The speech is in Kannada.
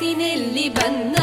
ಮನಸ್ಸಿನಲ್ಲಿ ಬಂದ